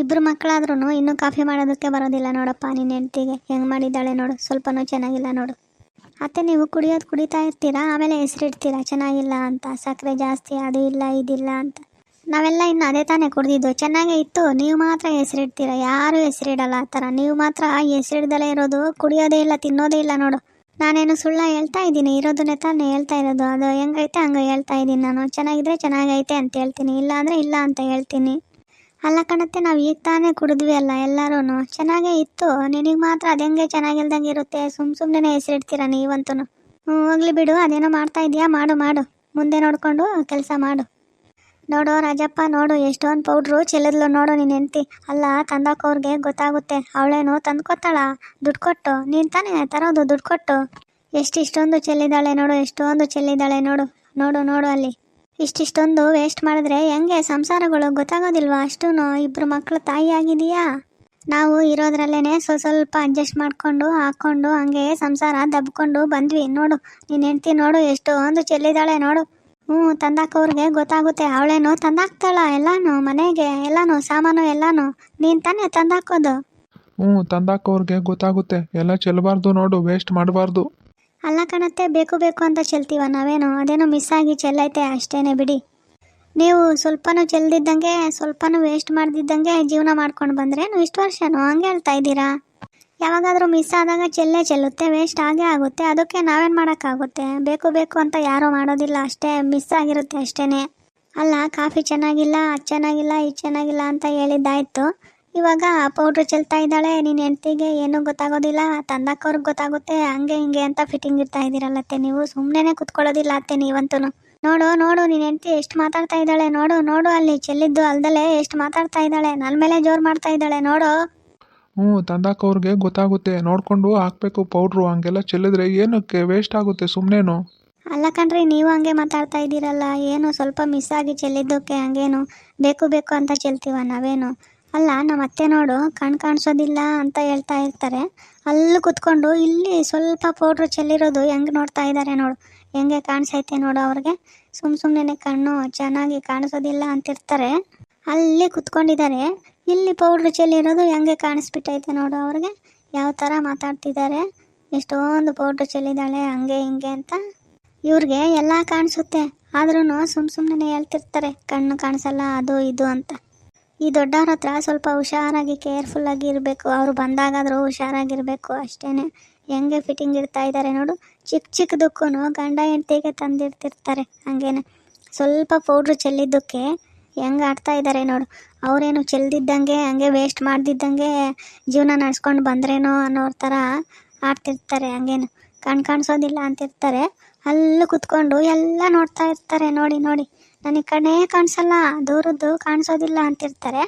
ಇಬ್ಬರು ಮಕ್ಕಳಾದ್ರೂ ಇನ್ನು ಕಾಫಿ ಮಾಡೋದಕ್ಕೆ ಬರೋದಿಲ್ಲ ನೋಡಪ್ಪ ನಿನ್ನ ಹೆಂಡ್ತಿಗೆ. ಹೆಂಗ್ ಮಾಡಿದ್ದಾಳೆ ನೋಡು, ಸ್ವಲ್ಪನೂ ಚೆನ್ನಾಗಿಲ್ಲ ನೋಡು. ಅತ್ತೆ, ನೀವು ಕುಡಿಯೋದು ಕುಡಿತಾ ಇರ್ತೀರಾ? ಆಮೇಲೆ ಹೆಸರಿಡ್ತೀರಾ ಚೆನ್ನಾಗಿಲ್ಲ ಅಂತ ಸಕ್ಕರೆ ಜಾಸ್ತಿ, ಅದು ಇಲ್ಲ, ಇದಿಲ್ಲ ಅಂತ. ನಾವೆಲ್ಲ ಇನ್ನು ಅದೇ ತಾನೇ ಕುಡ್ದಿದ್ದು. ಚೆನ್ನಾಗೇ ಇತ್ತು, ನೀವು ಮಾತ್ರ ಹೆಸರಿಡ್ತೀರಾ ಯಾರು ಹೆಸರಿಡಲ್ಲ ಆ ಥರ. ನೀವು ಮಾತ್ರ ಹೆಸರಿಡ್ದಲೇ ಇರೋದು, ಕುಡಿಯೋದೇ ಇಲ್ಲ, ತಿನ್ನೋದೇ ಇಲ್ಲ ನೋಡು. ನಾನೇನು ಸುಳ್ಳ ಹೇಳ್ತಾ ಇದ್ದೀನಿ? ಇರೋದನ್ನೇ ತಾನೇ ಹೇಳ್ತಾ ಇರೋದು. ಅದು ಹೆಂಗೈತೆ ಹಂಗೆ ಹೇಳ್ತಾ ಇದ್ದೀನಿ ನಾನು. ಚೆನ್ನಾಗಿದ್ರೆ ಚೆನ್ನಾಗೈತೆ ಅಂತ ಹೇಳ್ತೀನಿ. ಇಲ್ಲ ಅಂದರೆ ಇಲ್ಲ ಅಂತ ಹೇಳ್ತೀನಿ. ಅಲ್ಲ ಕಣತ್ತೆ, ನಾವು ಈಗ ತಾನೇ ಕುಡಿದ್ವಿ ಅಲ್ಲ ಎಲ್ಲರೂ ಚೆನ್ನಾಗೇ ಇತ್ತು. ನಿನಗೆ ಮಾತ್ರ ಅದು ಹೆಂಗೆ ಚೆನ್ನಾಗಿಲ್ದಂಗೆ ಇರುತ್ತೆ? ಸುಮ್ಮ ಸುಮ್ಮನೆ ಹೆಸರಿಡ್ತೀರ ನೀವಂತೂ ಹ್ಞೂ ಹೋಗ್ಲಿ ಬಿಡು. ಅದೇನೋ ಮಾಡ್ತಾ ಇದೆಯಾ? ಮಾಡು ಮಾಡು. ಮುಂದೆ ನೋಡಿಕೊಂಡು ಕೆಲಸ ಮಾಡು. ನೋಡು ರಾಜಪ್ಪ, ನೋಡು ಎಷ್ಟೊಂದು ಪೌಡ್ರು ಚೆಲ್ಲಿದ್ಲು ನೋಡು ನೀನು ಹೆಂಡ್ತಿ. ಅಲ್ಲ, ತಂದಾಕೋರ್ಗೆ ಗೊತ್ತಾಗುತ್ತೆ. ಅವಳೇನು ತಂದ್ಕೊತಾಳ ದುಡ್ಡು ಕೊಟ್ಟು. ನೀನು ತಾನೇ ತರೋದು ದುಡ್ಡು ಕೊಟ್ಟು. ಎಷ್ಟು ಇಷ್ಟೊಂದು ಚೆಲ್ಲಿದ್ದಾಳೆ ನೋಡು, ಎಷ್ಟೊಂದು ಚೆಲ್ಲಿದ್ದಾಳೆ ನೋಡು. ನೋಡು ನೋಡು ಅಲ್ಲಿ. ಇಷ್ಟಿಷ್ಟೊಂದು ವೇಸ್ಟ್ ಮಾಡಿದ್ರೆ ಹೆಂಗೆ ಸಂಸಾರಗಳು ಗೊತ್ತಾಗೋದಿಲ್ವಾ ಅಷ್ಟೂ ಇಬ್ಬರು ಮಕ್ಕಳು ತಾಯಿ ಆಗಿದೆಯಾ ನಾವು ಇರೋದ್ರಲ್ಲೇ ಸ್ವಲ್ಪ ಸ್ವಲ್ಪ ಅಡ್ಜಸ್ಟ್ ಮಾಡಿಕೊಂಡು ಹಾಕ್ಕೊಂಡು ಹಂಗೆ ಸಂಸಾರ ದಬ್ಕೊಂಡು ಬಂದ್ವಿ. ನೋಡು, ನೀನು ಹೆಂಡ್ತಿ ನೋಡು ಎಷ್ಟೊಂದು ಚೆಲ್ಲಿದಾಳೆ ನೋಡು. ಹ್ಞೂ ತಂದಾಕೋರ್ಗೆ ಗೊತ್ತಾಗುತ್ತೆ. ಅವಳೇನು ತಂದಾಕ್ತಾಳ ಎಲ್ಲಾನು? ಮನೆಗೆ ಎಲ್ಲಾನು? ಸಾಮಾನು ಎಲ್ಲಾನು? ನೀನು ತಾನೇ ತಂದಾಕೋದು? ಹ್ಞೂ ತಂದಾಕೋರ್ಗೆ ಗೊತ್ತಾಗುತ್ತೆ. ಎಲ್ಲ ಚೆಲ್ಲಬಾರ್ದು ನೋಡು ವೇಸ್ಟ್ ಮಾಡಬಾರ್ದು. ಅಲ್ಲ ಕಣತ್ತೆ, ಬೇಕು ಬೇಕು ಅಂತ ಚೆಲ್ತೀವ ನಾವೇನು? ಅದೇನೋ ಮಿಸ್ ಆಗಿ ಚೆಲ್ಲೈತೆ ಅಷ್ಟೇನೆ ಬಿಡಿ. ನೀವು ಸ್ವಲ್ಪನೂ ಚೆಲ್ದಿದ್ದಂಗೆ, ಸ್ವಲ್ಪನೂ ವೇಸ್ಟ್ ಮಾಡ್ದಿದ್ದಂಗೆ ಜೀವನ ಮಾಡ್ಕೊಂಡು ಬಂದ್ರೇನು ಇಷ್ಟು ವರ್ಷನೂ ಹಂಗೆ ಹೇಳ್ತಾ ಇದ್ದೀರಾ? ಯಾವಾಗಾದರೂ ಮಿಸ್ ಆದಾಗ ಚೆಲ್ಲೇ ಚೆಲ್ಲುತ್ತೆ ವೇಸ್ಟ್ ಆಗೇ ಆಗುತ್ತೆ. ಅದಕ್ಕೆ ನಾವೇನು ಮಾಡೋಕ್ಕಾಗುತ್ತೆ? ಬೇಕು ಬೇಕು ಅಂತ ಯಾರೂ ಮಾಡೋದಿಲ್ಲ ಅಷ್ಟೇ ಮಿಸ್ ಆಗಿರುತ್ತೆ ಅಷ್ಟೇ ಅಲ್ಲ, ಕಾಫಿ ಚೆನ್ನಾಗಿಲ್ಲ, ಅದು ಚೆನ್ನಾಗಿಲ್ಲ, ಇದು ಚೆನ್ನಾಗಿಲ್ಲ ಅಂತ ಹೇಳಿದ್ದಾಯ್ತು. ಇವಾಗ ಪೌಡ್ರ್ ಚೆಲ್ತಾ ಇದ್ದಾಳೆ ನಿನ್ನ ಹೆಂಡ್ತಿಗೆ ಏನೂ ಗೊತ್ತಾಗೋದಿಲ್ಲ ತಂದಾಕೋರ್ಗೆ ಗೊತ್ತಾಗುತ್ತೆ ಹಂಗೆ ಹಿಂಗೆ ಅಂತ ಫಿಟ್ಟಿಂಗ್ ಇರ್ತಾ ಇದ್ದೀರಲ್ಲತ್ತೆ ನೀವು ಸುಮ್ಮನೆ ಕುತ್ಕೊಳ್ಳೋದಿಲ್ಲ ಅತ್ತೆ ನೀವಂತೂ ನೋಡು ನೋಡು ನಿನ್ನ ಹೆಂಡ್ತಿ ಎಷ್ಟು ಮಾತಾಡ್ತಾ ಇದ್ದಾಳೆ ನೋಡು ನೋಡು ಅಲ್ಲಿ ಚೆಲ್ಲಿದ್ದು ಅಲ್ದಲೆ ಎಷ್ಟು ಮಾತಾಡ್ತಾ ಇದ್ದಾಳೆ ನನ್ನ ಮೇಲೆ ಜೋರು ಮಾಡ್ತಾ ಇದ್ದಾಳೆ ನೋಡು. ಹ್ಞೂ ತಂದಾಕೋರ್ಗೆ ಗೊತ್ತಾಗುತ್ತೆ ನೋಡಿಕೊಂಡು ಹಾಕಬೇಕು ಪೌಡ್ರು ಹಂಗೆಲ್ಲ ಚೆಲ್ಲಿದ್ರೆ ಏನಕ್ಕೆ ವೇಸ್ಟ್ ಆಗುತ್ತೆ ಸುಮ್ಮನೇನು ಅಲ್ಲ ಕಣ್ರಿ ನೀವು ಹಂಗೆ ಮಾತಾಡ್ತಾ ಇದ್ದೀರಲ್ಲ ಏನು ಸ್ವಲ್ಪ ಮಿಸ್ ಆಗಿ ಚೆಲ್ಲಿದ್ದಕ್ಕೆ ಹಂಗೇನು ಬೇಕು ಬೇಕು ಅಂತ ಚೆಲ್ತೀವ ನಾವೇನು? ಅಲ್ಲ ನಮ್ಮ ಅತ್ತೆ ನೋಡು, ಕಣ್ ಕಾಣಿಸೋದಿಲ್ಲ ಅಂತ ಹೇಳ್ತಾ ಇರ್ತಾರೆ. ಅಲ್ಲಿ ಕುತ್ಕೊಂಡು ಇಲ್ಲಿ ಸ್ವಲ್ಪ ಪೌಡ್ರು ಚೆಲ್ಲಿರೋದು ಹೆಂಗೆ ನೋಡ್ತಾ ಇದ್ದಾರೆ ನೋಡು. ಹೆಂಗೆ ಕಾಣಿಸೈತೆ ನೋಡು ಅವ್ರಿಗೆ. ಸುಮ್ ಸುಮ್ಮನೆ ಕಣ್ಣು ಚೆನ್ನಾಗಿ ಕಾಣಿಸೋದಿಲ್ಲ ಅಂತಿರ್ತಾರೆ. ಅಲ್ಲಿ ಕುತ್ಕೊಂಡಿದ್ದಾರೆ. ಇಲ್ಲಿ ಪೌಡ್ರ್ ಚೆಲ್ಲಿರೋದು ಹೆಂಗೆ ಕಾಣಿಸ್ಬಿಟ್ಟೈತೆ ನೋಡು ಅವ್ರಿಗೆ. ಯಾವ ಥರ ಮಾತಾಡ್ತಿದ್ದಾರೆ. ಎಷ್ಟೊಂದು ಪೌಡ್ರ್ ಚೆಲ್ಲಿದ್ದಾಳೆ, ಹಂಗೆ ಹಿಂಗೆ ಅಂತ. ಇವ್ರಿಗೆ ಎಲ್ಲ ಕಾಣಿಸುತ್ತೆ. ಆದ್ರೂ ಸುಮ್ ಸುಮ್ಮನೆ ಹೇಳ್ತಿರ್ತಾರೆ, ಕಣ್ಣು ಕಾಣಿಸಲ್ಲ, ಅದು ಇದು ಅಂತ. ಈ ದೊಡ್ಡವ್ರ ಹತ್ರ ಸ್ವಲ್ಪ ಹುಷಾರಾಗಿ ಕೇರ್ಫುಲ್ಲಾಗಿ ಇರಬೇಕು. ಅವರು ಬಂದಾಗಾದರೂ ಹುಷಾರಾಗಿರಬೇಕು ಅಷ್ಟೇ ಹೆಂಗೆ ಫಿಟ್ಟಿಂಗ್ ಇಡ್ತಾ ಇದ್ದಾರೆ ನೋಡು. ಚಿಕ್ಕ ಚಿಕ್ಕದಕ್ಕೂ ಗಂಡ ಹೆಂಡ್ತಿಗೆ ತಂದಿಡ್ತಿರ್ತಾರೆ ಹಂಗೇನೆ. ಸ್ವಲ್ಪ ಪೌಡ್ರ್ ಚೆಲ್ಲಿದ್ದಕ್ಕೆ ಹೆಂಗೆ ಆಡ್ತಾ ಇದ್ದಾರೆ ನೋಡು. ಅವರೇನು ಚೆಲ್ದಿದ್ದಂಗೆ, ಹಂಗೆ ವೇಸ್ಟ್ ಮಾಡ್ದಿದ್ದಂಗೆ ಜೀವನ ನಡೆಸ್ಕೊಂಡು ಬಂದ್ರೇನೋ ಅನ್ನೋ ಥರ ಆಡ್ತಿರ್ತಾರೆ ಹಂಗೇನು. ಕಣ್ ಕಾಣಿಸೋದಿಲ್ಲ ಅಂತಿರ್ತಾರೆ. ಅಲ್ಲೂ ಕುತ್ಕೊಂಡು ಎಲ್ಲ ನೋಡ್ತಾ ಇರ್ತಾರೆ. ನೋಡಿ ನೋಡಿ. ನನಗೆ ಕಣೇ ಕಾಣಿಸಲ್ಲ, ದೂರದ್ದು ಕಾಣಿಸೋದಿಲ್ಲ ಅಂತಿರ್ತಾರೆ.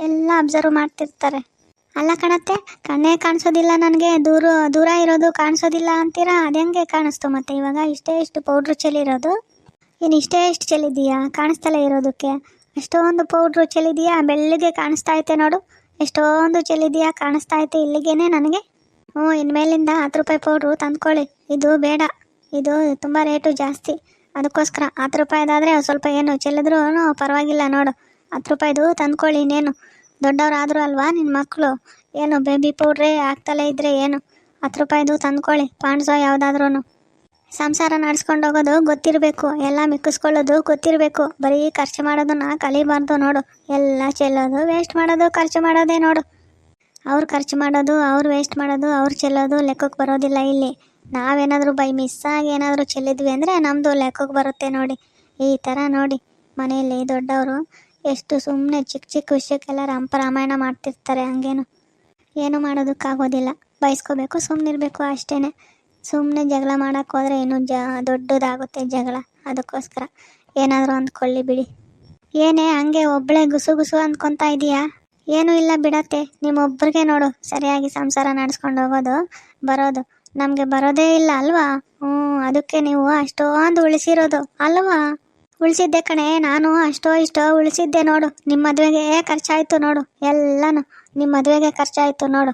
ಎಲ್ಲ ಅಬ್ಸರ್ವ್ ಮಾಡ್ತಿರ್ತಾರೆ. ಅಲ್ಲ ಕಣತ್ತೆ ಕಣ್ಣೇ ಕಾಣಿಸೋದಿಲ್ಲ ನನಗೆ, ದೂರ ದೂರ ಇರೋದು ಕಾಣಿಸೋದಿಲ್ಲ ಅಂತೀರಾ? ಅದೆಂಗೆ ಕಾಣಿಸ್ತು ಮತ್ತೆ ಇವಾಗ ಇಷ್ಟೇ ಇಷ್ಟು ಪೌಡ್ರು ಚೆಲ್ಲಿರೋದು ಇನ್ನು ಇಷ್ಟೇ ಇಷ್ಟು ಚೆಲ್ಲಿದೀಯಾ ಕಾಣಿಸ್ತಲ್ಲ ಇರೋದಕ್ಕೆ? ಎಷ್ಟೊಂದು ಪೌಡ್ರು ಚೆಲ್ಲಿದೀಯಾ ಬೆಳ್ಳಿಗೆ ಕಾಣಿಸ್ತಾ ಐತೆ ನೋಡು. ಎಷ್ಟೊಂದು ಚೆಲ್ಲಿದೀಯಾ ಕಾಣಿಸ್ತಾ ಐತೆ ಇಲ್ಲಿಗೇನೆ ನನಗೆ? ಹ್ಞೂ, ಇನ್ಮೇಲಿಂದ ಹತ್ತು ರೂಪಾಯಿ ಪೌಡ್ರು ತಂದ್ಕೊಳ್ಳಿ. ಇದು ಬೇಡ. ಇದು ತುಂಬ ರೇಟು ಜಾಸ್ತಿ. ಅದಕ್ಕೋಸ್ಕರ ಹತ್ತು ರೂಪಾಯಿದಾದರೆ ಸ್ವಲ್ಪ ಏನು ಚೆಲ್ಲಿದ್ರೂ ಪರವಾಗಿಲ್ಲ ನೋಡು. ಹತ್ತು ರೂಪಾಯಿದು ತಂದ್ಕೊಳ್ಳಿ ಇನ್ನೇನು. ದೊಡ್ಡವರಾದರೂ ಅಲ್ವಾ ನಿನ್ನ ಮಕ್ಕಳು ಏನು ಬೇಬಿ ಪೌಡ್ರೇ ಆಗ್ತಲೇ ಇದ್ರೆ ಏನು? ಹತ್ತು ರೂಪಾಯಿದು ತಂದ್ಕೊಳ್ಳಿ, ಪಾಂಡ್ಸೋ ಯಾವುದಾದ್ರೂ ಸಂಸಾರ ನಡೆಸ್ಕೊಂಡು ಹೋಗೋದು ಗೊತ್ತಿರಬೇಕು, ಎಲ್ಲ ಮಿಕ್ಕಿಸ್ಕೊಳ್ಳೋದು ಗೊತ್ತಿರಬೇಕು. ಬರೀ ಖರ್ಚು ಮಾಡೋದನ್ನ ಕಲಿಬಾರ್ದು ನೋಡು. ಎಲ್ಲ ಚೆಲ್ಲೋದು ವೇಸ್ಟ್ ಮಾಡೋದು, ಖರ್ಚು ಮಾಡೋದೇ ನೋಡು. ಅವ್ರು ಖರ್ಚು ಮಾಡೋದು, ಅವ್ರು ವೇಸ್ಟ್ ಮಾಡೋದು, ಅವ್ರು ಚೆಲ್ಲೋದು ಲೆಕ್ಕಕ್ಕೆ ಬರೋದಿಲ್ಲ ಇಲ್ಲಿ. ನಾವೇನಾದರೂ ಬೈ ಮಿಸ್ ಆಗಿ ಏನಾದರೂ ಚೆಲ್ಲಿದ್ವಿ ಅಂದರೆ ನಮ್ಮದು ಲೆಕ್ಕಕ್ಕೆ ಬರುತ್ತೆ ನೋಡಿ. ಈ ಥರ ನೋಡಿ. ಮನೆಯಲ್ಲಿ ದೊಡ್ಡವರು ಎಷ್ಟು ಸುಮ್ಮನೆ ಚಿಕ್ಕ ಚಿಕ್ಕ ವಿಷಯಕ್ಕೆಲ್ಲ ರಂಪ ರಾಮಾಯಣ ಮಾಡ್ತಿರ್ತಾರೆ ಹಂಗೇನು. ಏನು ಮಾಡೋದಕ್ಕಾಗೋದಿಲ್ಲ. ಬಯಸ್ಕೋಬೇಕು ಸುಮ್ಮನಿರಬೇಕು ಅಷ್ಟೇ ಸುಮ್ಮನೆ ಜಗಳ ಮಾಡೋಕ್ಕೆ ಹೋದರೆ ಇನ್ನೂ ಜ ದೊಡ್ಡದಾಗುತ್ತೆ ಜಗಳ. ಅದಕ್ಕೋಸ್ಕರ ಏನಾದರೂ ಅಂದ್ಕೊಳ್ಳಿ ಬಿಡಿ. ಏನೇ ಹಂಗೆ ಒಬ್ಬಳೇ ಗುಸು ಗುಸು ಅಂದ್ಕೊತಾ ಇದೀಯಾ? ಏನೂ ಇಲ್ಲ ಬಿಡತ್ತೆ. ನಿಮ್ಮೊಬ್ರಿಗೆ ನೋಡು. ಸರಿಯಾಗಿ ಸಂಸಾರ ನಡೆಸ್ಕೊಂಡು ಹೋಗೋದು, ಬರೋದು. ನಮಗೆ ಬರೋದೇ ಇಲ್ಲ ಅಲ್ವಾ? ಹ್ಞೂ, ಅದಕ್ಕೆ ನೀವು ಅಷ್ಟೊಂದು ಉಳಿಸಿರೋದು, ಅಲ್ವಾ? ಉಳಿಸಿದ್ದೆ ಕಣೆ, ನಾನು ಅಷ್ಟೋ ಇಷ್ಟೋ ಉಳಿಸಿದ್ದೆ ನೋಡು ನಿಮ್ಮ ಮದುವೆಗೆ ಖರ್ಚಾಯಿತು ನೋಡು, ಎಲ್ಲನೂ ನಿಮ್ಮ ಮದುವೆಗೆ ಖರ್ಚಾಯಿತು ನೋಡು.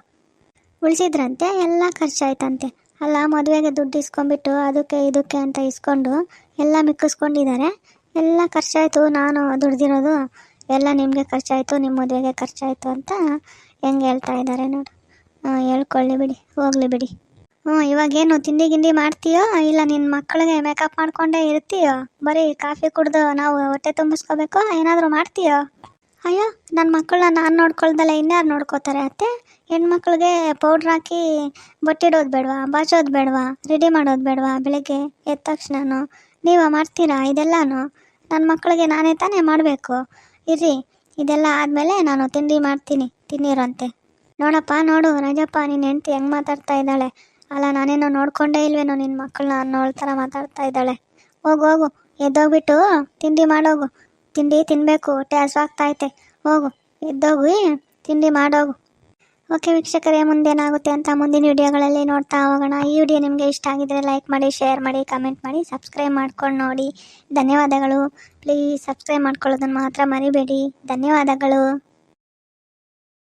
ಉಳಿಸಿದ್ರಂತೆ, ಎಲ್ಲ ಖರ್ಚಾಯ್ತಂತೆ. ಅಲ್ಲ, ಮದುವೆಗೆ ದುಡ್ಡು ಇಸ್ಕೊಂಡ್ಬಿಟ್ಟು ಅದಕ್ಕೆ ಇದಕ್ಕೆ ಅಂತ ಇಸ್ಕೊಂಡು ಎಲ್ಲ ಮಿಕ್ಕಿಸ್ಕೊಂಡಿದ್ದಾರೆ. ಎಲ್ಲ ಖರ್ಚಾಯಿತು, ನಾನು ದುಡ್ದಿರೋದು, ಎಲ್ಲ ನಿಮಗೆ ಖರ್ಚಾಯಿತು ನಿಮ್ಮ ಮದುವೆಗೆ ಖರ್ಚಾಯಿತು ಅಂತ ಹೆಂಗೆ ಹೇಳ್ತಾ ಇದ್ದಾರೆ ನೋಡು. ಹೇಳ್ಕೊಳ್ಳಿ ಬಿಡಿ, ಹೋಗಲಿ ಬಿಡಿ. ಹ್ಞೂ ಇವಾಗೇನು ತಿಂಡಿ ಗಿಂಡಿ ಮಾಡ್ತೀಯೋ? ಇಲ್ಲ ನಿನ್ನ ಮಕ್ಕಳಿಗೆ ಮೇಕಪ್ ಮಾಡ್ಕೊಂಡೇ ಇರ್ತೀಯೋ? ಬರೀ ಕಾಫಿ ಕುಡ್ದು ನಾವು ಹೊಟ್ಟೆ ತುಂಬಿಸ್ಕೋಬೇಕೋ, ಏನಾದರೂ ಮಾಡ್ತೀಯೋ? ಅಯ್ಯೋ ನನ್ನ ಮಕ್ಕಳನ್ನ ನಾನು ನೋಡ್ಕೊಳ್ದಲ್ಲ, ಇನ್ಯಾರು ನೋಡ್ಕೋತಾರೆ ಅತ್ತೆ? ಹೆಣ್ಮಕ್ಳಿಗೆ ಪೌಡ್ರ್ ಹಾಕಿ ಬೊಟ್ಟಿಡೋದು ಬೇಡವಾ ಬಾಚೋದು ಬೇಡವಾ ರೆಡಿ ಮಾಡೋದು ಬೇಡವಾ ಬೆಳಗ್ಗೆ ಎದ್ದ ತಕ್ಷಣನು? ನೀವು ಮಾಡ್ತೀರಾ ಇದೆಲ್ಲನೂ? ನನ್ನ ಮಕ್ಕಳಿಗೆ ನಾನೇ ತಾನೇ ಮಾಡಬೇಕು. ಇರ್ರಿ, ಇದೆಲ್ಲ ಆದಮೇಲೆ ನಾನು ತಿಂಡಿ ಮಾಡ್ತೀನಿ, ತಿನ್ನಿರಂತೆ. ನೋಡಪ್ಪ, ನೋಡು, ರಾಜಪ್ಪ ನಿನ್ನ ಹೆಂಡ್ತಿ ಹೆಂಗೆ ಮಾತಾಡ್ತಾ ಇದ್ದಾಳೆ. ಅಲ್ಲ, ನಾನೇನೋ ನೋಡ್ಕೊಂಡೇ ಇಲ್ವೇನೋ ನಿನ್ನ ಮಕ್ಕಳನ್ನ ಅನ್ನೋಳ ಥರ ಮಾತಾಡ್ತಾ ಇದ್ದಾಳೆ. ಹೋಗು ಹೋಗು, ಎದ್ದೋಗ್ಬಿಟ್ಟು ತಿಂಡಿ ಮಾಡೋಗು. ತಿಂಡಿ ತಿನ್ನಬೇಕು ಹೊಟ್ಟೆ ಹಸುವಾಗ್ತೈತೆ ಹೋಗು, ಎದ್ದೋಗಿ ತಿಂಡಿ ಮಾಡೋಗು. ಓಕೆ ವೀಕ್ಷಕರೇ, ಮುಂದೇನಾಗುತ್ತೆ ಅಂತ ಮುಂದಿನ ವಿಡಿಯೋಗಳಲ್ಲಿ ನೋಡ್ತಾ ಹೋಗೋಣ. ಈ ವಿಡಿಯೋ ನಿಮಗೆ ಇಷ್ಟ ಆಗಿದ್ರೆ ಲೈಕ್ ಮಾಡಿ, ಶೇರ್ ಮಾಡಿ, ಕಮೆಂಟ್ ಮಾಡಿ, ಸಬ್ಸ್ಕ್ರೈಬ್ ಮಾಡ್ಕೊಂಡು ನೋಡಿ. ಧನ್ಯವಾದಗಳು. ಪ್ಲೀಸ್ ಸಬ್ಸ್ಕ್ರೈಬ್ ಮಾಡ್ಕೊಳ್ಳೋದನ್ನು ಮಾತ್ರ ಮರಿಬೇಡಿ. ಧನ್ಯವಾದಗಳು.